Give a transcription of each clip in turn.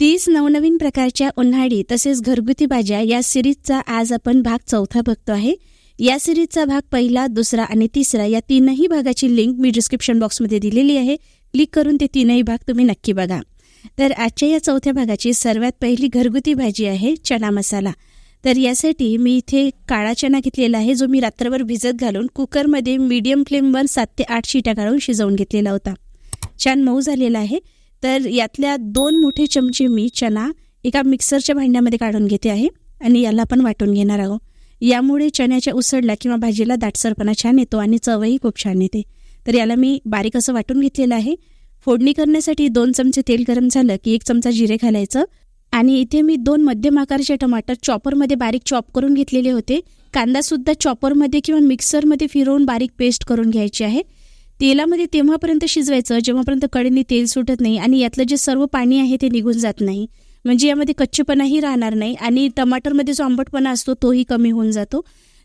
तीस नवनवीन प्रकारच्या उन्हाळी तसेच घरगुती भाज्या या सिरीजचा आज आपण भाग चौथा बघतो आहे. या सिरीजचा भाग पहिला दुसरा आणि तिसरा या तीनही भागाची लिंक मी डिस्क्रिप्शन बॉक्समध्ये दिलेली आहे. क्लिक करून ते तीनही भाग तुम्ही नक्की बघा. तर आजच्या या चौथ्या भागाची सर्वात पहिली घरगुती भाजी आहे चणा मसाला. तर यासाठी मी इथे काळा चणा घेतलेला आहे जो मी रात्रभर भिजत घालून कुकरमध्ये मीडियम फ्लेमवर सात ते आठ शिट्या काढून शिजवून घेतलेला होता. छान मऊ झालेला आहे. तर यातल्या दोन मोठे चमचे मी चणा एका मिक्सरच्या भांड्यामध्ये काढून घेते आहे आणि याला पण वाटून घेणार आहोत. यामुळे चण्याच्या उसळला किंवा भाजीला दाटसरपणा छान येतो आणि चवही खूप छान येते. तर याला मी बारीक असं वाटून घेतलेलं आहे. फोडणी करण्यासाठी दोन चमचे तेल गरम झालं की एक चमचा जिरे घालायचं आणि इथे मी दोन मध्यम आकाराचे टमाटर चॉपरमध्ये बारीक चॉप करून घेतलेले होते. कांदासुद्धा चॉपरमध्ये किंवा मिक्सरमध्ये फिरवून बारीक पेस्ट करून घ्यायची आहे. तेलामध्ये तेव्हापर्यंत शिजवायचं जेव्हापर्यंत कडेने तेल सुटत नाही आणि यातलं जे सर्व पाणी आहे ते निघून जात नाही. म्हणजे यामध्ये कच्चेपणाही राहणार नाही आणि टमाटरमध्ये जो आंबटपणा असतो तोही कमी होऊन जातो.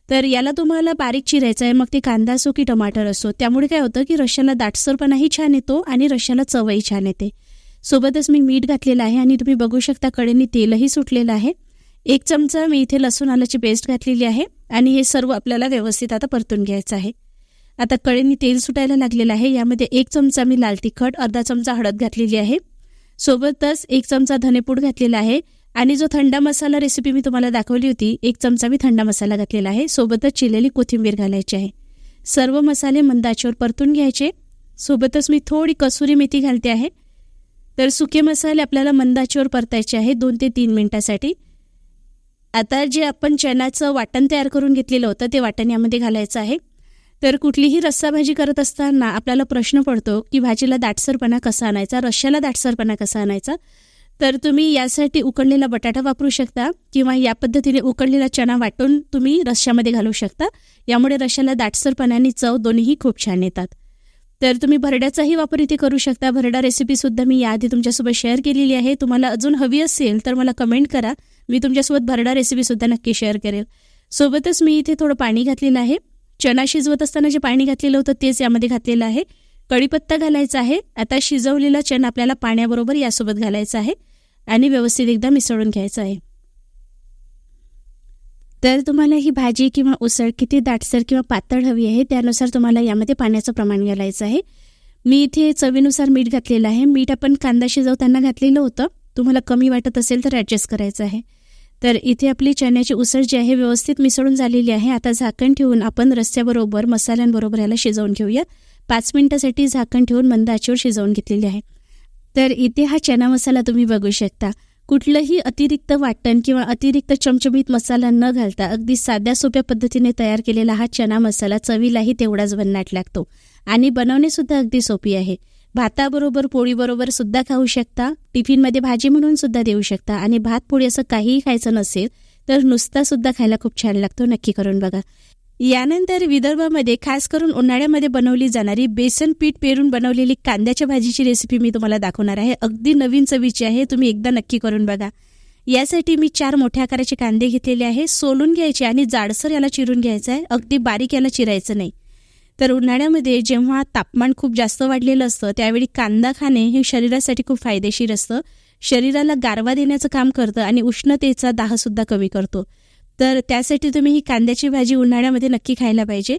तर याला तुम्हाला बारीक चिरायचं आहे मग ते कांदा असो की टमाटर असो. त्यामुळे काय होतं की रश्याला दाटसरपणाही छान येतो आणि रश्याला चवही छान येते. सोबतच मी मीठ घातलेलं आहे आणि तुम्ही बघू शकता कडेने तेलही सुटलेलं आहे. एक चमचा मी इथे लसूण आल्याची पेस्ट घातलेली आहे आणि हे सर्व आपल्याला व्यवस्थित आता परतून घ्यायचं आहे. आता कळेनी तेल सुटायला लागलेलं आहे. यामध्ये एक चमचा मी लाल तिखट अर्धा चमचा हळद घातलेली आहे. सोबतच एक चमचा धनेपूड घातलेला आहे. आणि जो थंडा मसाला रेसिपी मी तुम्हाला दाखवली होती एक चमचा मी थंडा मसाला घातलेला आहे. सोबतच चिरलेली कोथिंबीर घालायची आहे. सर्व मसाले मंदाचीवर परतून घ्यायचे. सोबतच मी थोडी कसुरी मेथी घालते आहे. तर सुके मसाले आपल्याला मंदाचीवर परतायचे आहे दोन ते तीन मिनटासाठी. आता जे आपण चण्याचं वाटण तयार करून घेतलेलं होतं ते वाटण यामध्ये घालायचं आहे. तर कुठलीही रस्साभाजी करत असताना आपल्याला प्रश्न पडतो की भाजीला दाटसरपणा कसा आणायचा? रश्याला दाटसरपणा कसा आणायचा? तर तुम्ही यासाठी उकडलेला बटाटा वापरू शकता किंवा या पद्धतीने उकडलेला चणा वाटून तुम्ही रश्यामध्ये घालू शकता. यामुळे रश्याला दाटसरपणाने आणि चव दोन्हीही खूप छान येतात. तर तुम्ही भरड्याचाही वापर इथे करू शकता. भरडा रेसिपीसुद्धा मी याआधी तुमच्यासोबत शेअर केलेली आहे. तुम्हाला अजून हवी असेल तर मला कमेंट करा. मी तुमच्यासोबत भरडा रेसिपीसुद्धा नक्की शेअर करेल. सोबतच मी इथे थोडं पाणी घातलेलं आहे. चणा शिजवत असताना जे पाणी घातलेलं होतं तेच यामध्ये घातलेलं आहे. कढीपत्ता घालायचा आहे. आता शिजवलेला चण आपल्याला पाण्याबरोबर यासोबत घालायचा आहे आणि व्यवस्थित एकदा मिसळून घ्यायचं आहे. तर तुम्हाला ही भाजी किंवा उसळ किती दाटसर किंवा पातळ हवी आहे त्यानुसार तुम्हाला यामध्ये पाण्याचं प्रमाण घालायचं आहे. मी इथे चवीनुसार मीठ घातलेलं आहे. मीठ आपण कांदा शिजवताना घातलेलं होतं. तुम्हाला कमी वाटत असेल तर ॲडजस्ट करायचं आहे. तर इथे आपली चण्याची उसळ जी आहे व्यवस्थित मिसळून झालेली आहे. आता झाकण ठेवून आपण रस्त्याबरोबर मसाल्यांबरोबर याला शिजवून घेऊया पाच मिनिटासाठी झाकण ठेवून मंद आचीवर शिजवून घेतलेली आहे. तर इथे हा चना मसाला तुम्ही बघू शकता. कुठलंही अतिरिक्त वाटण किंवा अतिरिक्त चमचमीत मसाला न घालता अगदी साध्या सोप्या पद्धतीने तयार केलेला हा चना मसाला चवीलाही तेवढाच भन्नाट लागतो. आणि बनवणे सुद्धा अगदी सोपी आहे. भाताबरोबर पोळीबरोबर सुद्धा खाऊ शकता टिफिनमध्ये भाजी म्हणून सुद्धा देऊ शकता आणि भात पोळी असं काहीही खायचं नसेल तर नुसता सुद्धा खायला खूप छान लागतो नक्की करून बघा. यानंतर विदर्भामध्ये खास करून उन्हाळ्यामध्ये बनवली जाणारी बेसन पीठ पेरून बनवलेली कांद्याच्या भाजीची रेसिपी मी तुम्हाला दाखवणार आहे. अगदी नवीन चवीची आहे तुम्ही एकदा नक्की करून बघा. यासाठी मी चार मोठ्या आकाराचे कांदे घेतलेले आहे. सोलून घ्यायचे आणि जाडसर याला चिरून घ्यायचं आहे. अगदी बारीक याला चिरायचं नाही. तर उन्हाळ्यामध्ये जेव्हा तापमान खूप जास्त वाढलेलं असतं त्यावेळी कांदा खाणे हे शरीरासाठी खूप फायदेशीर असतं. शरीराला गारवा देण्याचं काम करतं आणि उष्णतेचा दाहसुद्धा कमी करतो. तर त्यासाठी तुम्ही ही कांद्याची भाजी उन्हाळ्यामध्ये नक्की खायला पाहिजे.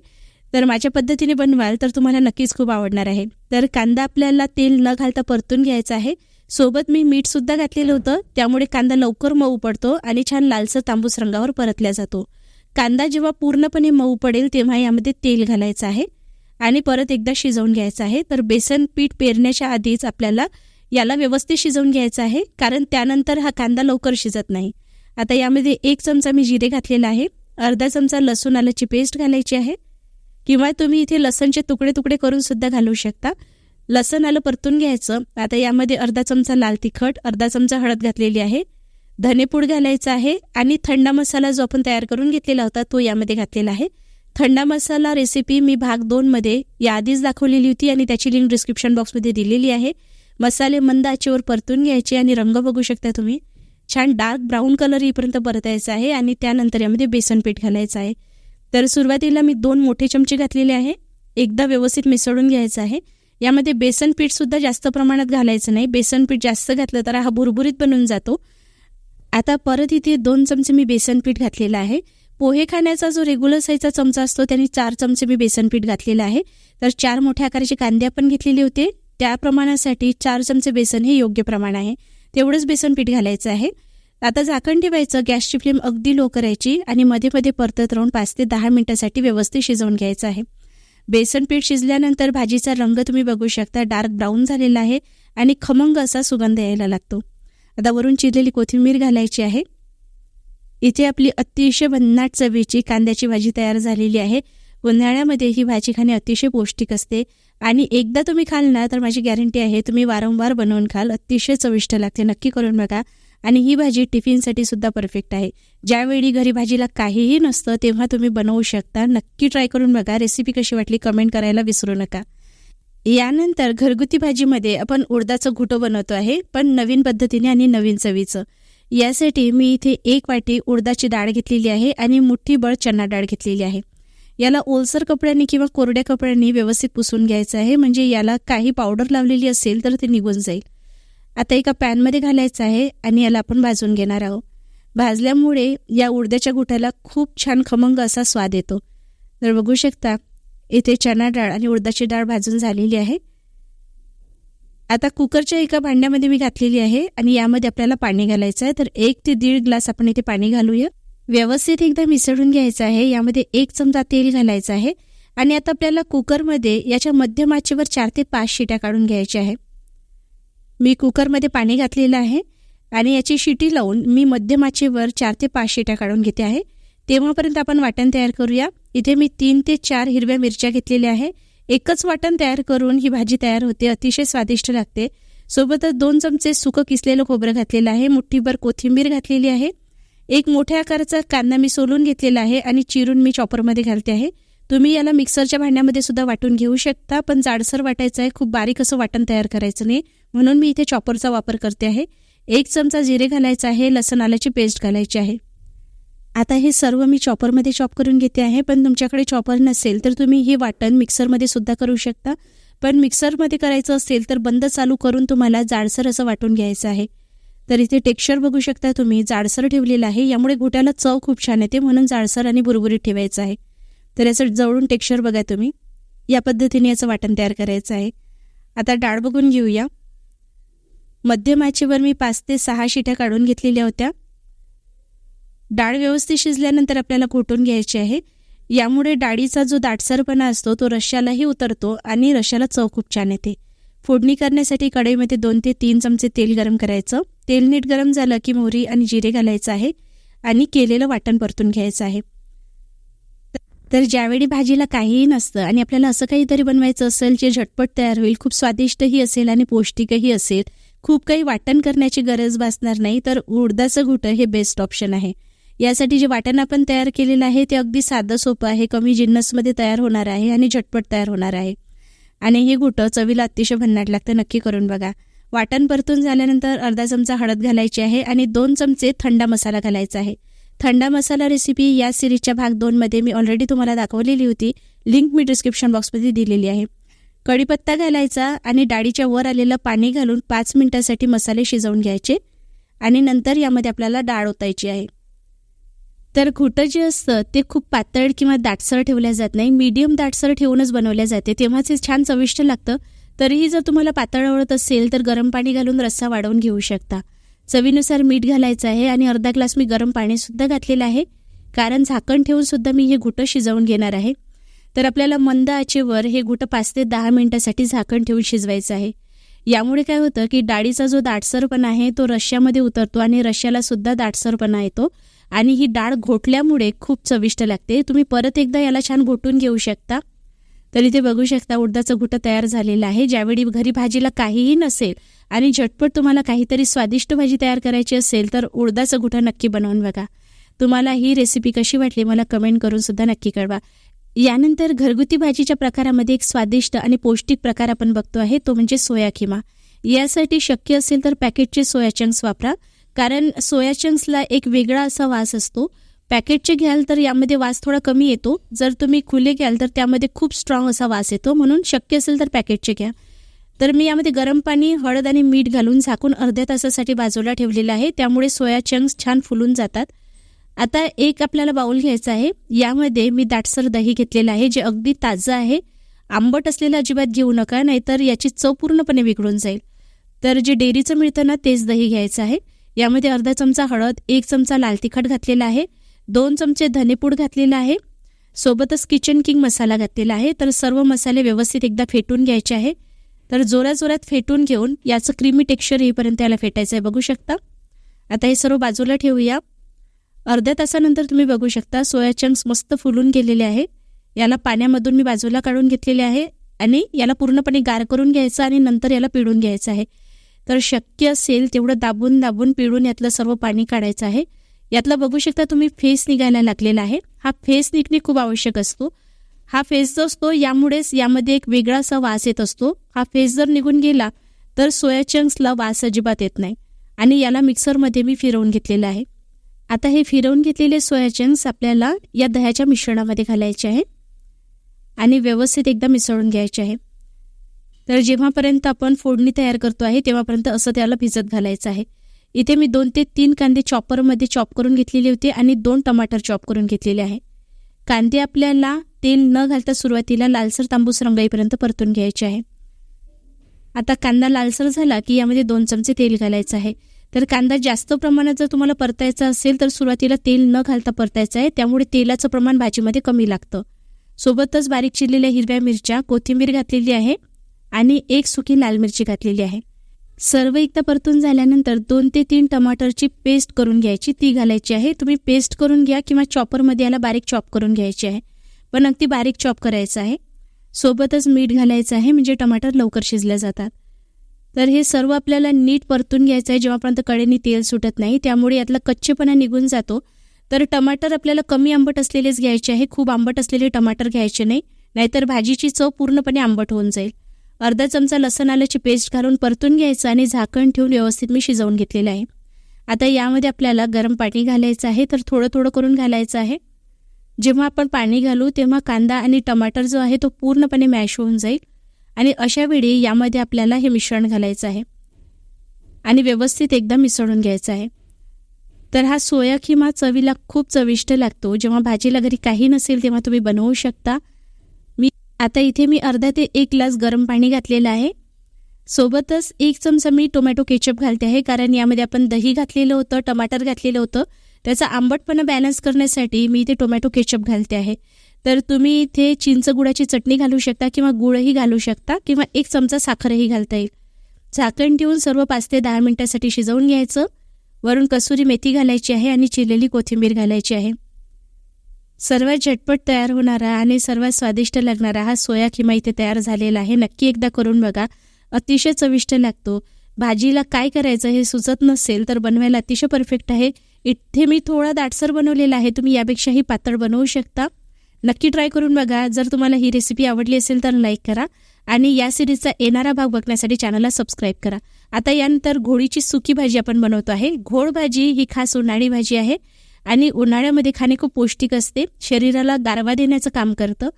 तर माझ्या पद्धतीने बनवाल तर तुम्हाला नक्कीच खूप आवडणार आहे. तर कांदा आपल्याला तेल न घालता परतून घ्यायचा आहे. सोबत मी मीठसुद्धा घातलेलं होतं. त्यामुळे कांदा लवकर मऊ पडतो आणि छान लालसर तांबूस रंगावर परतल्या जातो. कांदा जेव्हा पूर्णपणे मऊ पडेल तेव्हा यामध्ये तेल घालायचं आहे आणि परत एकदा शिजवून घ्यायचं आहे. तर बेसन पीठ पेरण्याच्या आधीच आपल्याला याला व्यवस्थित शिजवून घ्यायचं आहे कारण त्यानंतर हा कांदा लवकर शिजत नाही. आता यामध्ये एक चमचा मी जिरे घातलेला आहे. अर्धा चमचा लसूण आल्याची पेस्ट घालायची आहे. किंवा तुम्ही इथे लसणचे तुकडे तुकडे करून सुद्धा घालू शकता. लसण आलं परतून घ्यायचं. आता यामध्ये अर्धा चमचा लाल तिखट अर्धा चमचा हळद घातलेली आहे. धनेपूड घालायचा आहे आणि थंडा मसाला जो आपण तयार करून घेतलेला होता तो यामध्ये घातलेला आहे. थंडा मसाला रेसिपी मी भाग दोनमध्ये याआधीच दाखवलेली होती आणि त्याची लिंक डिस्क्रिप्शन बॉक्समध्ये दिलेली आहे. मसाले मंद आचेवर परतून घ्यायचे आणि रंग बघू शकता तुम्ही. छान डार्क ब्राऊन कलर येईपर्यंत परतायचा आहे आणि त्यानंतर यामध्ये बेसन पीठ घालायचं आहे. तर सुरुवातीला मी दोन मोठे चमचे घातलेले आहे. एकदा व्यवस्थित मिसळून घ्यायचं आहे. यामध्ये बेसन पीठसुद्धा जास्त प्रमाणात घालायचं नाही. बेसन पीठ जास्त घातलं तर हा भुरभुरीत बनून जातो. आता परत इथे दोन चमचे मी बेसन पीठ घातलेलं आहे. पोहे खाण्याचा जो रेग्युलर साईजचा चमचा असतो त्याने चार चमचे मी बेसन पीठ घातलेलं आहे. तर चार मोठ्या आकाराचे कांदे आपण घेतलेले होते. त्या प्रमाणासाठी चार चमचे बेसन हे योग्य प्रमाण आहे. तेवढंच बेसन पीठ घालायचं आहे. आता झाकण ठेवायचं गॅसची फ्लेम अगदी लो करायची आणि मध्ये मध्ये परतत राहून पाच ते दहा मिनिटासाठी व्यवस्थित शिजवून घ्यायचं आहे. बेसन पीठ शिजल्यानंतर भाजीचा रंग तुम्ही बघू शकता डार्क ब्राऊन झालेला आहे आणि खमंग असा सुगंध यायला लागतो. आता वरून चिरलेली कोथिंबीर घालायची आहे. इथे आपली अतिशय भन्नाट चवीची कांद्याची भाजी तयार झालेली आहे. उन्हाळ्यामध्ये ही भाजी खाणे अतिशय पौष्टिक असते. आणि एकदा तुम्ही खाल ना तर माझी गॅरंटी आहे तुम्ही वारंवार बनवून खाल. अतिशय चविष्ट लागते नक्की करून बघा. आणि ही भाजी टिफिनसाठी सुद्धा परफेक्ट आहे. ज्यावेळी घरी भाजीला काहीही नसतं तेव्हा तुम्ही बनवू शकता. नक्की ट्राय करून बघा. रेसिपी कशी वाटली कमेंट करायला विसरू नका. यानंतर घरगुती भाजीमध्ये आपण उडदाचं घुटं बनवतो आहे पण नवीन पद्धतीने आणि नवीन चवीचं. यासाठी मी इथे एक वाटी उडदाची डाळ घेतलेली आहे आणि मुठ्ठीभर चना डाळ घेतलेली आहे. याला ओलसर कपड्यांनी किंवा कोरड्या कपड्यांनी व्यवस्थित पुसून घ्यायचं आहे म्हणजे याला काही पावडर लावलेली असेल तर ते निघून जाईल. आता एका पॅनमध्ये घालायचं आहे आणि याला आपण भाजून घेणार आहोत. भाजल्यामुळे या उडद्याच्या गुठाला खूप छान खमंग असा स्वाद येतो. तर बघू शकता इथे चना डाळ आणि उडदाची डाळ भाजून झालेली आहे. आता कुकरच्या एका भांड्यामध्ये मी घातलेली आहे आणि यामध्ये आपल्याला पाणी घालायचं आहे. तर एक ते दीड ग्लास आपण इथे पाणी घालूया. व्यवस्थित एकदा मिसळून घ्यायचं आहे. यामध्ये एक चमचा तेल घालायचं आहे. आणि आता आपल्याला कुकरमध्ये याच्या मध्यम आचेवर चार ते पाच शिट्या काढून घ्यायच्या आहे. मी कुकरमध्ये पाणी घातलेलं आहे. आणि याची शिटी लावून मी मध्यम आचेवर चार ते पाच शिट्या काढून घेते आहे. तेव्हापर्यंत आपण वाटण तयार करूया. इथे मी तीन ते चार हिरव्या मिरच्या घेतलेल्या आहे. एकच वाटण तयार करून ही भाजी तयार होते. अतिशय स्वादिष्ट लागते. सोबतच दोन चमचे सुकं किसलेलं खोबरं घातलेलं आहे. मुठ्ठीभर कोथिंबीर घातलेली आहे. एक मोठ्या आकाराचा कांदा मी सोलून घेतलेला आहे आणि चिरून मी चॉपरमध्ये घालते आहे. तुम्ही याला मिक्सरच्या भांड्यामध्ये सुद्धा वाटून घेऊ शकता पण जाडसर वाटायचं आहे. खूप बारीक असं वाटण तयार करायचं नाही. म्हणून मी इथे चॉपरचा वापर करते आहे. एक चमचा जिरे घालायचा आहे. लसण आल्याची पेस्ट घालायची आहे. आता हे सर्व मी चॉपरमध्ये चॉप करून घेते आहे पण तुमच्याकडे चॉपर नसेल तर तुम्ही हे वाटण मिक्सरमध्ये सुद्धा करू शकता. पण मिक्सरमध्ये करायचं असेल तर बंद चालू करून तुम्हाला जाडसर असं वाटून घ्यायचं आहे. तर इथे टेक्स्चर बघू शकता तुम्ही जाडसर ठेवलेलं आहे. यामुळे घोट्याला चव खूप छान येते म्हणून जाडसर आणि बुरबुरीत ठेवायचं आहे. तर याचं जवळून टेक्स्चर बघा तुम्ही. या पद्धतीने याचं वाटण तयार करायचं आहे. आता डाळ बघून घेऊया. मध्यम आचेवर मी पाच ते सहा शिट्या काढून घेतलेल्या होत्या. डाळ व्यवस्थित शिजल्यानंतर आपल्याला घोटून घ्यायची आहे. यामुळे डाळीचा जो दाटसरपणा असतो तो रश्यालाही उतरतो आणि रश्याला चव खूप छान येते. फोडणी करण्यासाठी कढईमध्ये दोन ते तीन चमचे तेल गरम करायचं. तेल नीट गरम झालं की मोहरी आणि जिरे घालायचं आहे आणि केलेलं वाटण परतून घ्यायचं आहे. तर ज्यावेळी भाजीला काहीही नसतं आणि आपल्याला असं काहीतरी बनवायचं असेल जे झटपट तयार होईल खूप स्वादिष्टही असेल आणि पौष्टिकही असेल खूप काही वाटण करण्याची गरज भासणार नाही तर उडदाचं घुटं हे बेस्ट ऑप्शन आहे. यासाठी जे वाटण आपण तयार केलेलं आहे ते अगदी साधं सोपं आहे. कमी जिन्नसमध्ये तयार होणार आहे आणि झटपट तयार होणार आहे. आणि हे घुटं चवीला अतिशय भन्नाट लागतं नक्की करून बघा. वाटण परतून झाल्यानंतर अर्धा चमचा हळद घालायची आहे आणि दोन चमचे थंडा मसाला घालायचा आहे. थंडा मसाला रेसिपी या सिरीजच्या भाग दोनमध्ये मी ऑलरेडी तुम्हाला दाखवलेली होती. लिंक मी डिस्क्रिप्शन बॉक्समध्ये दिलेली आहे. कढीपत्ता घालायचा आणि डाळीच्या वर आलेलं पाणी घालून पाच मिनिटासाठी मसाले शिजवून घ्यायचे आणि नंतर यामध्ये आपल्याला डाळ ओतायची आहे. तर घुटं जे असतं ते खूप पातळ किंवा दाटसर ठेवल्या जात नाही. मीडियम दाटसर ठेवूनच बनवल्या जाते. तेव्हाच हे छान चविष्ट लागतं. तरीही जर तुम्हाला पातळ आवडत असेल तर गरम पाणी घालून रस्सा वाढवून घेऊ शकता. चवीनुसार मीठ घालायचं आहे आणि अर्धा ग्लास मी गरम पाणीसुद्धा घातलेलं आहे. कारण झाकण ठेवून सुद्धा मी हे घुटं शिजवून घेणार आहे. तर आपल्याला मंद आचेवर हे घुटं पाच ते दहा मिनिटासाठी झाकण ठेवून शिजवायचं आहे. यामुळे काय होतं की डाळीचा जो दाटसरपणा आहे तो रशियामध्ये उतरतो आणि रशियाला सुद्धा दाटसरपणा येतो. आणि ही डाळ घोटल्यामुळे खूप चविष्ट लागते. तुम्ही परत एकदा याला छान घोटून घेऊ शकता. तर इथे बघू शकता उडदाचं घुटं तयार झालेलं आहे. ज्यावेळी घरी भाजीला काहीही नसेल आणि झटपट तुम्हाला काहीतरी स्वादिष्ट भाजी तयार करायची असेल तर उडदाचं घुटं नक्की बनवून बघा. तुम्हाला ही रेसिपी कशी वाटली मला कमेंट करून सुद्धा नक्की कळवा. यानंतर घरगुती भाजीच्या प्रकारामध्ये एक स्वादिष्ट आणि पौष्टिक प्रकार आपण बघतो आहे तो म्हणजे सोया खिमा. यासाठी शक्य असेल तर पॅकेटचे सोया चंक्स वापरा. कारण सोया चंक्सला एक वेगळा असा वास असतो. पॅकेटचे घ्याल तर यामध्ये वास थोडा कमी येतो. जर तुम्ही खुले घ्याल तर त्यामध्ये खूप स्ट्रॉंग असा वास येतो. म्हणून शक्य असेल तर पॅकेटचे घ्या. तर मी यामध्ये गरम पाणी हळद आणि मीठ घालून झाकून अर्ध्या तासासाठी बाजूला ठेवलेलं आहे. त्यामुळे सोया चंक्स छान फुलून जातात. आता एक आपल्याला बाऊल घ्यायचा आहे. यामध्ये मी दाटसर दही घेतलेलं आहे जे अगदी ताजं आहे. आंबट असलेलं अजिबात घेऊ नका नाहीतर याची चव पूर्णपणे बिघडून जाईल. तर जे डेअरीचं मिळतं ना तेच दही घ्यायचं आहे. यामध्ये अर्धा चमचा हळद एक चमचा लाल तिखट घातलेला आहे दोन चमचे धनेपूड घातलेला आहे सोबतच किचन किंग मसाला घातलेला आहे. तर सर्व मसाले व्यवस्थित एकदा फेटून घ्यायचे आहे. तर जोराजोरात जोरात फेटून घेऊन याचं क्रीमी टेक्स्चर येईपर्यंत याला फेटायचं आहे. बघू शकता? आता हे सर्व बाजूला ठेवूया. अर्ध्या तासानंतर तुम्ही बघू शकता सोया चंक्स मस्त फुलून गेलेले आहे. याला पाण्यामधून मी बाजूला काढून घेतलेले आहे आणि याला पूर्णपणे गार करून घ्यायचं आणि नंतर याला पिळून घ्यायचं आहे. तर शक्य असेल तेवढं दाबून दाबून पिळून यातलं सर्व पाणी काढायचं आहे. यातला बघू शकता तुम्ही फेस निघायला लागलेला आहे. हा फेस निघणे खूप आवश्यक असतो. हा फेस जो असतो यामुळेच यामध्ये एक वेगळासा वास येत असतो. हा फेस जर निघून गेला तर सोया चंक्सला वास अजिबात येत नाही. आणि याला मिक्सरमध्ये मी फिरवून घेतलेलं आहे. आता हे फिरवून घेतलेले सोया चंक्स आपल्याला या दह्याच्या मिश्रणामध्ये घालायचे आहे आणि व्यवस्थित एकदा मिसळून घ्यायचे आहे. तर जेव्हापर्यंत आपण फोडणी तयार करतो आहे तेव्हापर्यंत असं त्याला भिजत घालायचं आहे. इथे मी दोन ते तीन कांदे चॉपरमध्ये चॉप करून घेतलेले होते आणि दोन टमाटर चॉप करून घेतलेले आहे. कांदे आपल्याला तेल न घालता सुरुवातीला लालसर तांबूस रंगाईपर्यंत परतून घ्यायचे आहे. आता कांदा लालसर झाला की यामध्ये दोन चमचे तेल घालायचं आहे. तर कांदा जास्त प्रमाणात जर तुम्हाला परतायचा असेल तर सुरुवातीला तेल न घालता परतायचं आहे. त्यामुळे तेलाचं प्रमाण भाजीमध्ये कमी लागतं. सोबतच बारीक चिरलेल्या हिरव्या मिरच्या कोथिंबीर घातलेली आहे. आणि एक सुकी लाल मिरची घातलेली आहे. सर्व एकदा परतून झाल्यानंतर दोन ते तीन टमाटरची पेस्ट करून घ्यायची. ती घालायची आहे. तुम्ही पेस्ट करून घ्या किंवा चॉपरमध्ये याला बारीक चॉप करून घ्यायची आहे. पण अगदी बारीक चॉप करायचं आहे. सोबतच मीठ घालायचं आहे म्हणजे टमाटर लवकर शिजले जातात. तर हे सर्व आपल्याला नीट परतून घ्यायचं आहे. जेव्हापर्यंत कडेनी तेल सुटत नाही त्यामुळे यातला कच्चेपणा निघून जातो. तर टमाटर आपल्याला कमी आंबट असलेलेच घ्यायचे आहे. खूप आंबट असलेले टमाटर घ्यायचे नाही. नाहीतर भाजीची चव पूर्णपणे आंबट होऊन जाईल. अर्धा चमचा लसण आल्याची पेस्ट घालून परतून घ्यायचं आणि झाकण ठेवून व्यवस्थित मी शिजवून घेतलेलं आहे. आता यामध्ये आपल्याला गरम पाणी घालायचं आहे तर थोडं थोडं करून घालायचं आहे. जेव्हा आपण पाणी घालू तेव्हा कांदा आणि टमाटर जो आहे तो पूर्णपणे मॅश होऊन जाईल आणि अशा वेळी यामध्ये आपल्याला हे मिश्रण घालायचं आहे आणि व्यवस्थित एकदा मिसळून घ्यायचं आहे. तर हा सोया खिमा चवीला खूप चविष्ट लागतो. जेव्हा भाजीला घरी काही नसेल तेव्हा तुम्ही बनवू शकता. आता इथे मी अर्धा ते एक ग्लास गरम पाणी घातलेलं आहे. सोबतच एक चमचा मी टोमॅटो केचप घालते आहे कारण यामध्ये आपण दही घातलेलं होतं टमाटर घातलेलं होतं. त्याचा आंबटपणा बॅलन्स करण्यासाठी मी इथे टोमॅटो केचप घालते आहे. तर तुम्ही इथे चिंच गुळाची चटणी घालू शकता किंवा गुळही घालू शकता किंवा एक चमचा साखरही घालता येईल. झाकण ठेवून सर्व पाच ते दहा मिनटासाठी शिजवून घ्यायचं. वरून कसुरी मेथी घालायची आहे आणि चिरलेली कोथिंबीर घालायची आहे. सर्वात झटपट तयार होणारा आणि सर्वात स्वादिष्ट लागणारा हा सोया खिमा इथे तयार झालेला आहे. नक्की एकदा करून बघा. अतिशय चविष्ट लागतो. भाजीला काय करायचं हे सुचत नसेल तर बनवायला अतिशय परफेक्ट आहे. इथे मी थोडा दाटसर बनवलेला आहे. तुम्ही यापेक्षाही पातळ बनवू शकता. नक्की ट्राय करून बघा. जर तुम्हाला ही रेसिपी आवडली असेल तर लाईक करा. आणि या सिरीजचा येणारा भाग बघण्यासाठी चॅनलला सबस्क्राईब करा. आता यानंतर घोडीची सुकी भाजी आपण बनवतो आहे. घोड भाजी ही खास उन्हाळी भाजी आहे. आणि उन्हाळ्यामध्ये खाणे खूप पौष्टिक असते. शरीराला गारवा देण्याचं काम करतं.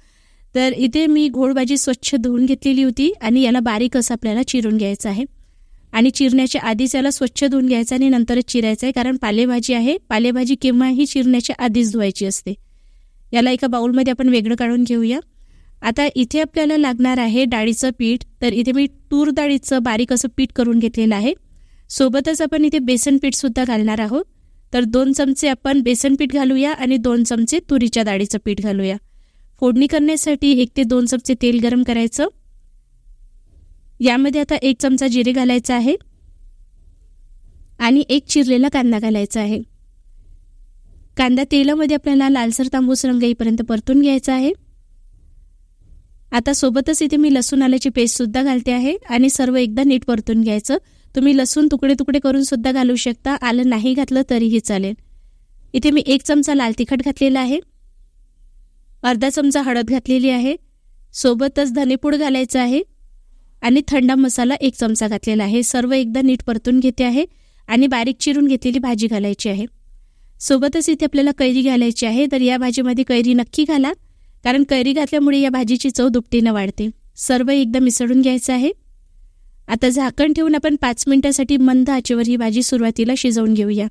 तर इथे मी घोड भाजी स्वच्छ धुवून घेतलेली होती आणि याला बारीक असं आपल्याला चिरून घ्यायचं आहे. आणि चिरण्याच्या आधीच याला स्वच्छ धुवून घ्यायचं आणि नंतरच चिरायचं आहे कारण पालेभाजी आहे. पालेभाजी केव्हाही चिरण्याच्या आधीच धुवायची असते. याला एका बाउलमध्ये आपण वेगळं काढून घेऊया. आता इथे आपल्याला लागणार आहे डाळीचं पीठ. तर इथे मी तूर डाळीचं बारीक असं पीठ करून घेतलेलं आहे. सोबतच आपण इथे बेसन पीठसुद्धा घालणार आहोत. तर दोन चमचे आपण बेसन पीठ घालूया आणि दोन चमचे तुरीच्या डाळीचं पीठ घालूया. फोडणी करण्यासाठी एक ते दोन चमचे तेल गरम करायचं. यामध्ये आता एक चमचा जिरे घालायचा आहे. आणि एक चिरलेला कांदा घालायचा आहे. कांदा तेलामध्ये आपल्याला लालसर तांबूस रंग येईपर्यंत परतून घ्यायचा आहे. आता सोबतच इथे मी लसूण आल्याची पेस्टसुद्धा घालते आहे आणि सर्व एकदा नीट परतून घ्यायचं. तुम्ही लसूण तुकडे तुकडे करून सुद्धा घालू शकता. आलं नाही घातलं तरीही चालेल. इथे मी एक चमचा लाल तिखट घातलेला आहे. अर्धा चमचा हळद घातलेली आहे. सोबतच धनेपूड घालायचं आहे. आणि थंडा मसाला एक चमचा घातलेला आहे. सर्व एकदा नीट परतून घेते आहे आणि बारीक चिरून घेतलेली भाजी घालायची आहे. सोबतच इथे आपल्याला कैरी घालायची आहे. तर या भाजीमध्ये कैरी नक्की घाला. कारण कैरी घातल्यामुळे या भाजीची चव दुपटीनं वाढते. सर्व एकदा मिसळून घ्यायचं आहे. आता झाकण ठेवून आपण पाच मिनिटासाठी मंद आचेवर ही भाजी सुरुवातीला शिजवून घेऊया.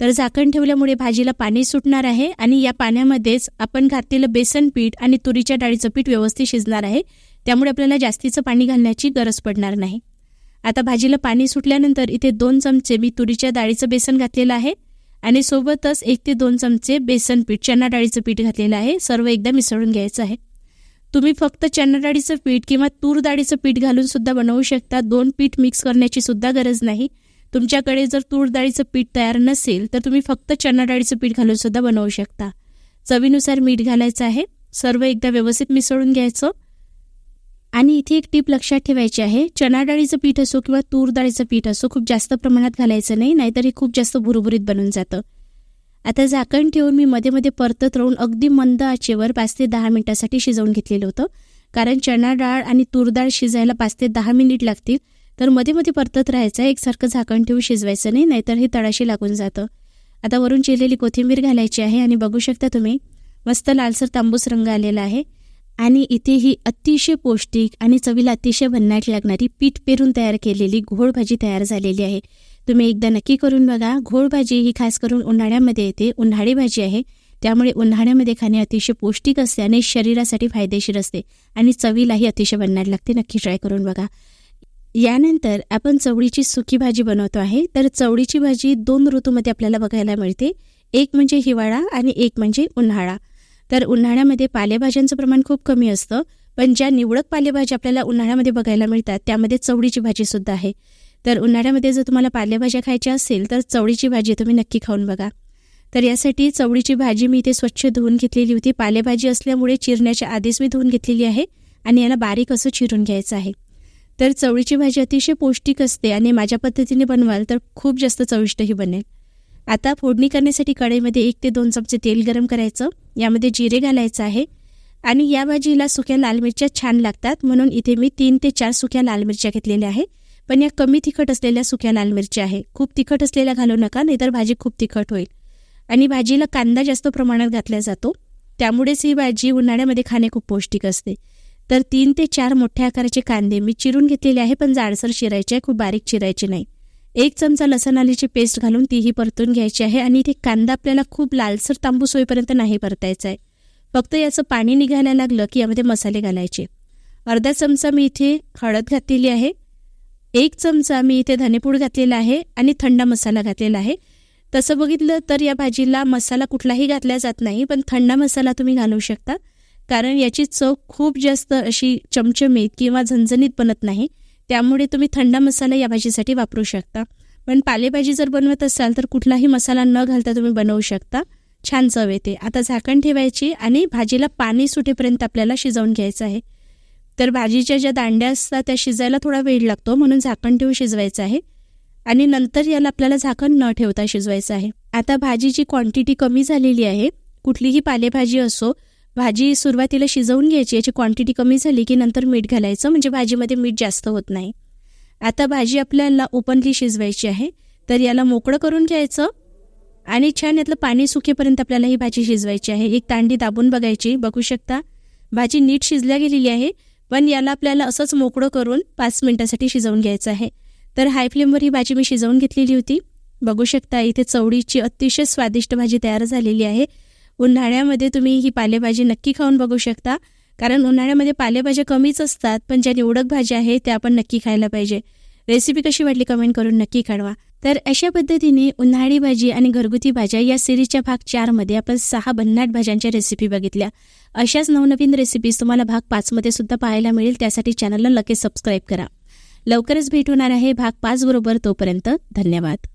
तर झाकण ठेवल्यामुळे भाजीला पाणी सुटणार आहे आणि या पाण्यामध्येच आपण घातलेलं बेसन पीठ आणि तुरीच्या डाळीचं पीठ व्यवस्थित शिजणार आहे. त्यामुळे आपल्याला जास्तीचं पाणी घालण्याची गरज पडणार नाही. आता भाजीला पाणी सुटल्यानंतर इथे दोन चमचे मी तुरीच्या डाळीचं बेसन घातलेलं आहे आणि सोबतच एक ते दोन चमचे बेसन पीठ चना डाळीचं पीठ घातलेलं आहे. सर्व एकदा मिसळून घ्यायचं आहे. तुम्ही फक्त चणा डाळीचं पीठ किंवा तूर डाळीचं पीठ घालून सुद्धा बनवू शकता. दोन पीठ मिक्स करण्याची सुद्धा गरज नाही. तुमच्याकडे जर तूर डाळीचं पीठ तयार नसेल तर तुम्ही फक्त चना डाळीचं पीठ घालून सुद्धा बनवू शकता. चवीनुसार मीठ घालायचं आहे. सर्व एकदा व्यवस्थित मिसळून घ्यायचं. आणि इथे एक टीप लक्षात ठेवायची आहे. चना डाळीचं पीठ असो किंवा तूर डाळीचं पीठ असो खूप जास्त प्रमाणात घालायचं नाही नाहीतर हे खूप जास्त भुरभुरीत बनून जातं. आता झाकण ठेवून मी मध्ये मध्ये परतत राहून अगदी मंद आचेवर पाच ते दहा मिनिटासाठी शिजवून घेतलेलं होतं. कारण चणा डाळ आणि तूर डाळ शिजायला पाच ते दहा मिनिट लागतील. तर मध्ये मध्ये परतत राहायचं एकसारखं झाकण ठेवून शिजवायचं नाही नाहीतर हे तळाशी लागून जातं. आता वरून चिरलेली कोथिंबीर घालायची आहे आणि बघू शकता तुम्ही मस्त लालसर तांबूस रंग आलेला आहे. आणि इथे ही अतिशय पौष्टिक आणि चवीला अतिशय भन्नाट लागणारी पीठ पेरून तयार केलेली घोळ भाजी तयार झालेली आहे. तुम्ही एकदा नक्की करून बघा. घोळ भाजी ही खास करून उन्हाळ्यामध्ये येते. उन्हाळी भाजी आहे. त्यामुळे उन्हाळ्यामध्ये खाणे अतिशय पौष्टिक असते आणि शरीरासाठी फायदेशीर असते आणि चवीलाही अतिशय बनणार लागते. नक्की ट्राय करून बघा. यानंतर आपण चवळीची सुकी भाजी बनवतो आहे. तर चवळीची भाजी दोन ऋतूमध्ये आपल्याला बघायला मिळते. एक म्हणजे हिवाळा आणि एक म्हणजे उन्हाळा. तर उन्हाळ्यामध्ये पालेभाज्यांचं प्रमाण खूप कमी असतं. पण ज्या निवडक पालेभाज्या आपल्याला उन्हाळ्यामध्ये बघायला मिळतात त्यामध्ये चवळीची भाजी सुद्धा आहे. तर उन्हाळ्यामध्ये जर तुम्हाला पालेभाज्या खायच्या असेल तर चवळीची भाजी तुम्ही नक्की खाऊन बघा. तर यासाठी चवळीची भाजी मी इथे स्वच्छ धुवून घेतलेली होती. पालेभाजी असल्यामुळे चिरण्याच्या आधीच मी धुवून घेतलेली आहे आणि याला बारीक असं चिरून घ्यायचं आहे. तर चवळीची भाजी अतिशय पौष्टिक असते आणि माझ्या पद्धतीने बनवाल तर खूप जास्त चविष्टही बनेल. आता फोडणी करण्यासाठी कढईमध्ये एक ते दोन चमचे तेल गरम करायचं. यामध्ये जिरे घालायचं आहे आणि या भाजीला सुक्या लाल मिरच्या छान लागतात. म्हणून इथे मी तीन ते चार सुक्या लाल मिरच्या घेतलेल्या आहे. पण या कमी तिखट असलेल्या सुक्या लाल मिरच्या आहे. खूप तिखट असलेल्या घालू नका नाहीतर भाजी खूप तिखट होईल. आणि भाजीला कांदा जास्त प्रमाणात घातला जातो. त्यामुळेच ही भाजी उन्हाळ्यामध्ये खाणे खूप पौष्टिक असते. तर तीन ते चार मोठ्या आकाराचे कांदे मी चिरून घेतलेले आहे पण जाडसर चिरायचे आहे खूप बारीक चिरायचे नाही. एक चमचा लसण आलीची पेस्ट घालून तीही परतून घ्यायची आहे आणि इथे कांदा आपल्याला खूप लालसर तांबूस होईपर्यंत नाही परतायचा आहे. फक्त याचं पाणी निघायला लागलं की यामध्ये मसाले घालायचे. अर्धा चमचा मी इथे हळद घातलेली आहे. एक चमचा मी इथे धनेपूड घातलेला आहे आणि थंड मसाला घातलेला आहे. तसं बघितलं तर या भाजीला मसाला कुठलाही घातला जात नाही पण थंड मसाला तुम्ही घालू शकता. कारण याची चव खूप जास्त अशी चमचमीत किंवा झणझणीत बनत नाही. त्यामुळे तुम्ही थंड मसाला या भाजीसाठी वापरू शकता. पण पालेभाजी जर बनवत असाल तर कुठलाही मसाला न घालता तुम्ही बनवू शकता. छान चव येते. आता झाकण ठेवायची आणि भाजीला पाणी सुटेपर्यंत आपल्याला शिजवून घ्यायचं आहे. तर भाजीच्या ज्या दांड्या असतात त्या शिजायला थोडा वेळ लागतो. म्हणून झाकण ठेवून शिजवायचं आहे. आणि नंतर याला आपल्याला झाकण न ठेवता शिजवायचं आहे. आता भाजीची क्वांटिटी कमी झालेली आहे कुठलीही पालेभाजी असो भाजी सुरुवातीला शिजवून घ्यायची याची क्वांटिटी कमी झाली की नंतर मीठ घालायचं म्हणजे भाजीमध्ये मीठ जास्त होत नाही. आता भाजी आपल्याला ओपनली शिजवायची आहे तर याला मोकळं करून घ्यायचं आणि छान यातलं पाणी सुकेपर्यंत आपल्याला ही भाजी शिजवायची आहे. एक तांडी दाबून बघायची. बघू शकता भाजी नीट शिजल्या गेलेली आहे. पण याला आपल्याला असंच मोकळं करून पाच मिनिटासाठी शिजवून घ्यायचं आहे. तर हाय फ्लेमवर ही भाजी मी शिजवून घेतलेली होती. बघू शकता इथे चवडीची अतिशय स्वादिष्ट भाजी तयार झालेली आहे. उन्हाळ्यामध्ये तुम्ही ही पालेभाजी नक्की खाऊन बघू शकता. कारण उन्हाळ्यामध्ये पालेभाज्या कमीच असतात पण ज्या निवडक भाज्या आहेत त्या आपण नक्की खायला पाहिजे. रेसिपी कशी वाटली कमेंट करून नक्की कळवा. तर अशा पद्धतीने उन्हाळी भाजी आणि घरगुती भाज्या या सिरीजच्या भाग चारमध्ये आपण सहा भन्नाट भाज्यांच्या रेसिपी बघितल्या. अशाच नवनवीन रेसिपीज तुम्हाला भाग पाचमध्ये सुद्धा पाहायला मिळेल. त्यासाठी चॅनलला लगेच सबस्क्राईब करा. लवकरच भेट होणार आहे भाग पाच बरोबर तोपर्यंत धन्यवाद.